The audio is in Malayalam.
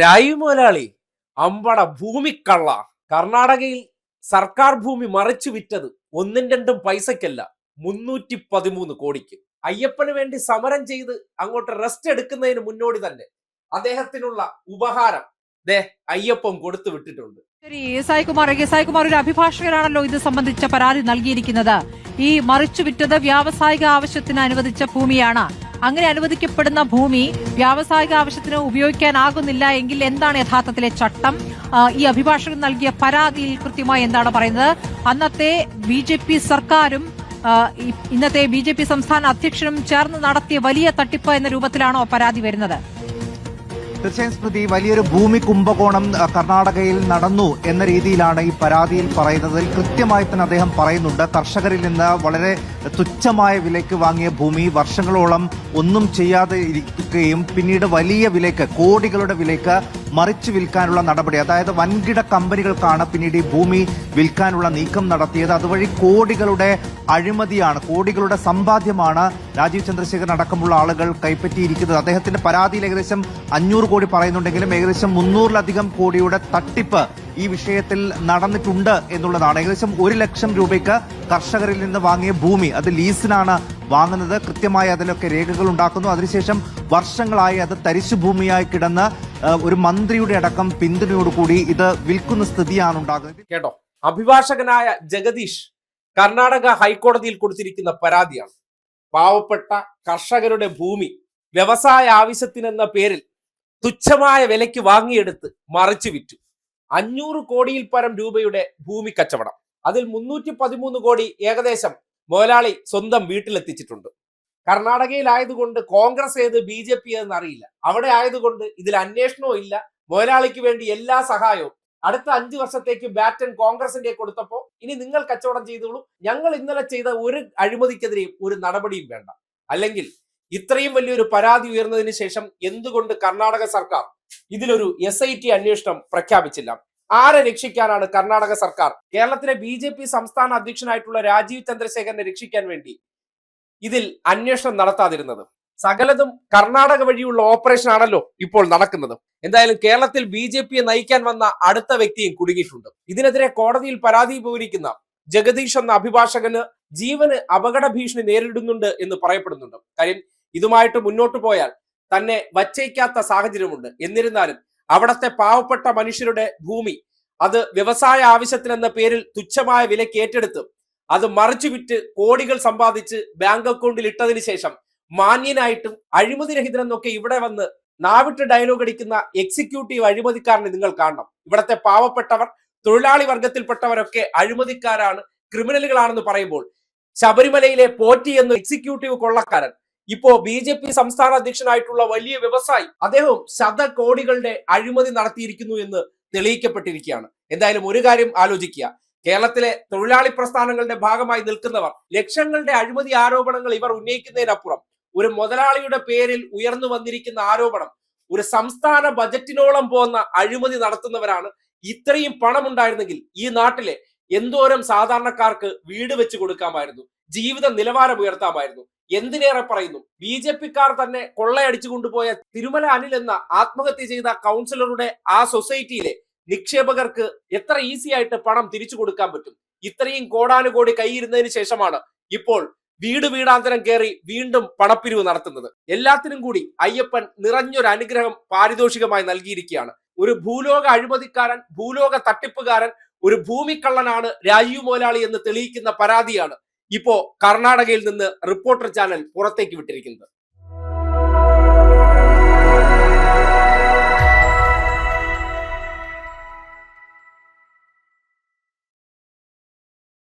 രായു മുതലാളി അമ്പട ഭൂമിക്കള്ള. കർണാടകയിൽ സർക്കാർ ഭൂമി മറിച്ചു വിറ്റത് ഒന്നും രണ്ടും പൈസക്കല്ല മുന്നൂറ്റി പതിമൂന്ന് കോടിക്ക്. അയ്യപ്പന് വേണ്ടി സമരം ചെയ്ത് അങ്ങോട്ട് റെസ്റ്റ് എടുക്കുന്നതിന് മുന്നോടി തന്നെ. അദ്ദേഹത്തിനുള്ള ഉപഹാരം ദേ അയ്യപ്പൻ കൊടുത്തു വിട്ടിട്ടുണ്ട്. ശരി സായികുമാർ എ സായികുമാർ ഒരു അഭിഭാഷകരാണല്ലോ ഇത് സംബന്ധിച്ച പരാതി നൽകിയിരിക്കുന്നത്. ഈ മറിച്ചു വിറ്റത് വ്യാവസായിക ആവശ്യത്തിന് അനുവദിച്ച ഭൂമിയാണ്. അങ്ങനെ അനുവദിക്കപ്പെടുന്ന ഭൂമി വ്യാവസായിക ആവശ്യത്തിന് ഉപയോഗിക്കാനാകുന്നില്ല എങ്കിൽ എന്താണ് യഥാർത്ഥത്തിലെ ചട്ടം? ഈ അഭിഭാഷകൻ നൽകിയ പരാതിയിൽ കൃത്യമായി എന്താണ് പറയുന്നത്? അന്നത്തെ ബി ജെ പി സർക്കാരും ഇന്നത്തെ ബി ജെ പി സംസ്ഥാന അധ്യക്ഷനും ചേർന്ന് നടത്തിയ വലിയ തട്ടിപ്പ് എന്ന രൂപത്തിലാണോ പരാതി വരുന്നത്? തീർച്ചയായും സ്മൃതി വലിയൊരു ഭൂമി കുംഭകോണം കർണാടകയിൽ നടന്നു എന്ന രീതിയിലാണ് ഈ പരാതിയിൽ പറയുന്നത്. കൃത്യമായി തന്നെ അദ്ദേഹം പറയുന്നുണ്ട്. കർഷകരിൽ നിന്ന് വളരെ തുച്ഛമായ വിലയ്ക്ക് വാങ്ങിയ ഭൂമി വർഷങ്ങളോളം ഒന്നും ചെയ്യാതെ ഇരിക്കുകയും പിന്നീട് വലിയ വിലയ്ക്ക് കോടികളുടെ വിലയ്ക്ക് മറിച്ചു വിൽക്കാനുള്ള നടപടി അതായത് വൻകിട കമ്പനികൾക്കാണ് പിന്നീട് ഈ ഭൂമി വിൽക്കാനുള്ള നീക്കം നടത്തിയത്. അതുവഴി കോടികളുടെ അഴിമതിയാണ് കോടികളുടെ സമ്പാദ്യമാണ് രാജീവ് ചന്ദ്രശേഖരൻ അടക്കമുള്ള ആളുകൾ കൈപ്പറ്റിയിരിക്കുന്നത്. അദ്ദേഹത്തിന്റെ പരാതിയിൽ ഏകദേശം അഞ്ഞൂറ് കോടി പറയുന്നുണ്ടെങ്കിലും ഏകദേശം മുന്നൂറിലധികം കോടിയുടെ തട്ടിപ്പ് ഈ വിഷയത്തിൽ നടന്നിട്ടുണ്ട് എന്നുള്ളതാണ്. ഏകദേശം ഒരു ലക്ഷം രൂപയ്ക്ക് കർഷകരിൽ നിന്ന് വാങ്ങിയ ഭൂമി അത് ലീസിനാണ് വാങ്ങുന്നത്. കൃത്യമായി അതിലൊക്കെ രേഖകൾ ഉണ്ടാക്കുന്നു. അതിനുശേഷം വർഷങ്ങളായി അത് തരിശു ഭൂമിയായി കിടന്ന് ഒരു മന്ത്രിയുടെ അടക്കം പിന്തുണയോടുകൂടി ഇത് വിൽക്കുന്ന സ്ഥിതിയാണ് ഉണ്ടാകുന്നത്. കേട്ടോ? അഭിഭാഷകനായ ജഗദീഷ് കർണാടക ഹൈക്കോടതിയിൽ കൊടുത്തിരിക്കുന്ന പരാതിയാണ്. പാവപ്പെട്ട കർഷകരുടെ ഭൂമി വ്യവസായ ആവശ്യത്തിനെന്ന പേരിൽ തുച്ഛമായ വിലയ്ക്ക് വാങ്ങിയെടുത്ത് മറിച്ചു വിറ്റു. അഞ്ഞൂറ് കോടിയിൽ പരം രൂപയുടെ ഭൂമി കച്ചവടം. അതിൽ മുന്നൂറ്റി പതിമൂന്ന് കോടി ഏകദേശം മുതലാളി സ്വന്തം വീട്ടിലെത്തിച്ചിട്ടുണ്ട്. കർണാടകയിലായതുകൊണ്ട് കോൺഗ്രസ് ഏത് ബി ജെ പി ഏതെന്ന് അറിയില്ല. അവിടെ ആയതുകൊണ്ട് ഇതിൽ അന്വേഷണവും ഇല്ല. മുതലാളിക്ക് വേണ്ടി എല്ലാ സഹായവും. അടുത്ത അഞ്ചു വർഷത്തേക്ക് ബാറ്റൻ കോൺഗ്രസിന്റെ കൊടുത്തപ്പോൾ ഇനി നിങ്ങൾ കച്ചവടം ചെയ്തോളൂ. ഞങ്ങൾ ഇന്നലെ ചെയ്ത ഒരു അഴിമതിക്കെതിരെയും ഒരു നടപടിയും വേണ്ട. അല്ലെങ്കിൽ ഇത്രയും വലിയൊരു പരാതി ഉയർന്നതിന് ശേഷം എന്തുകൊണ്ട് കർണാടക സർക്കാർ ഇതിലൊരു എസ് ഐ ടി അന്വേഷണം പ്രഖ്യാപിച്ചില്ല? ആരെ രക്ഷിക്കാനാണ് കർണാടക സർക്കാർ? കേരളത്തിലെ ബി ജെ പി സംസ്ഥാന അധ്യക്ഷനായിട്ടുള്ള രാജീവ് ചന്ദ്രശേഖരനെ രക്ഷിക്കാൻ വേണ്ടി ഇതിൽ അന്വേഷണം നടത്താതിരുന്നത്. സകലതും കർണാടക വഴിയുള്ള ഓപ്പറേഷൻ ആണല്ലോ ഇപ്പോൾ നടക്കുന്നത്. എന്തായാലും കേരളത്തിൽ ബി ജെ പിയെ നയിക്കാൻ വന്ന അടുത്ത വ്യക്തിയും കുടുങ്ങിയിട്ടുണ്ട്. ഇതിനെതിരെ കോടതിയിൽ പരാതി പോയിരിക്കുന്ന ജഗദീഷ് എന്ന അഭിഭാഷകന് ജീവന് അപകട ഭീഷണി നേരിടുന്നുണ്ട് എന്ന് പറയപ്പെടുന്നുണ്ട്. കാര്യം ഇതുമായിട്ട് മുന്നോട്ട് പോയാൽ തന്നെ വച്ചേക്കാത്ത സാഹചര്യമുണ്ട്. എന്നിരുന്നാലും അവിടത്തെ പാവപ്പെട്ട മനുഷ്യരുടെ ഭൂമി. അത് വ്യവസായ ആവശ്യത്തിനെന്ന പേരിൽ തുച്ഛമായ വിലയ്ക്ക് ഏറ്റെടുത്ത് അത് മറിച്ചു വിറ്റ് കോടികൾ സമ്പാദിച്ച് ബാങ്ക് അക്കൗണ്ടിൽ ഇട്ടതിന് ശേഷം മാന്യനായിട്ടും അഴിമതി രഹിതനെന്നൊക്കെ ഇവിടെ വന്ന് നാവിട്ട് ഡയലോഗ് അടിക്കുന്ന എക്സിക്യൂട്ടീവ് അഴിമതിക്കാരനെ നിങ്ങൾ കാണണം. ഇവിടത്തെ പാവപ്പെട്ടവർ തൊഴിലാളി വർഗത്തിൽപ്പെട്ടവരൊക്കെ അഴിമതിക്കാരാണ് ക്രിമിനലുകളാണെന്ന് പറയുമ്പോൾ ശബരിമലയിലെ പോറ്റി എന്ന എക്സിക്യൂട്ടീവ് കൊള്ളക്കാരൻ ഇപ്പോ ബി ജെ പി സംസ്ഥാന അധ്യക്ഷനായിട്ടുള്ള വലിയ വ്യവസായി അദ്ദേഹവും ശതകോടികളുടെ അഴിമതി നടത്തിയിരിക്കുന്നു എന്ന് തെളിയിക്കപ്പെട്ടിരിക്കുകയാണ്. എന്തായാലും ഒരു കാര്യം ആലോചിക്കുക. കേരളത്തിലെ തൊഴിലാളി പ്രസ്ഥാനങ്ങളുടെ ഭാഗമായി നിൽക്കുന്നവർ ലക്ഷങ്ങളുടെ അഴിമതി ആരോപണങ്ങൾ ഇവർ ഉന്നയിക്കുന്നതിനപ്പുറം ഒരു മുതലാളിയുടെ പേരിൽ ഉയർന്നു വന്നിരിക്കുന്ന ആരോപണം ഒരു സംസ്ഥാന ബജറ്റിനോളം പോകുന്ന അഴിമതി നടത്തുന്നവരാണ് ഇത്രയും പണം ഉണ്ടായിരുന്നെങ്കിൽ ഈ നാട്ടിലെ എന്തോരം സാധാരണക്കാർക്ക് വീട് വെച്ച് കൊടുക്കാമായിരുന്നു. ജീവിത നിലവാരം ഉയർത്താമായിരുന്നു. എന്തിനേറെ പറയുന്നു? ബി ജെ പിക്കാർ തന്നെ കൊള്ളയടിച്ചു കൊണ്ടുപോയ തിരുമല അനിൽ എന്ന ആത്മഹത്യ ചെയ്ത കൗൺസിലറുടെ ആ സൊസൈറ്റിയിലെ നിക്ഷേപകർക്ക് എത്ര ഈസി ആയിട്ട് പണം തിരിച്ചു കൊടുക്കാൻ പറ്റും? ഇത്രയും കോടാനുകോടി കൈയിരുന്നതിന് ശേഷമാണ് ഇപ്പോൾ വീട് വീടാന്തരം കയറി വീണ്ടും പണപ്പിരിവ് നടത്തുന്നത്. എല്ലാത്തിനും കൂടി അയ്യപ്പൻ നിറഞ്ഞൊരു അനുഗ്രഹം പാരിതോഷികമായി നൽകിയിരിക്കുകയാണ്. ഒരു ഭൂലോക അഴിമതിക്കാരൻ ഭൂലോക തട്ടിപ്പുകാരൻ ഒരു ഭൂമിക്കള്ളനാണ് രാജീവ് മോലാളി എന്ന് തെളിയിക്കുന്ന പരാതിയാണ് ഇപ്പോ കർണാടകയിൽ നിന്ന് റിപ്പോർട്ടർ ചാനൽ പുറത്തേക്ക് വിട്ടിരിക്കുന്നത്.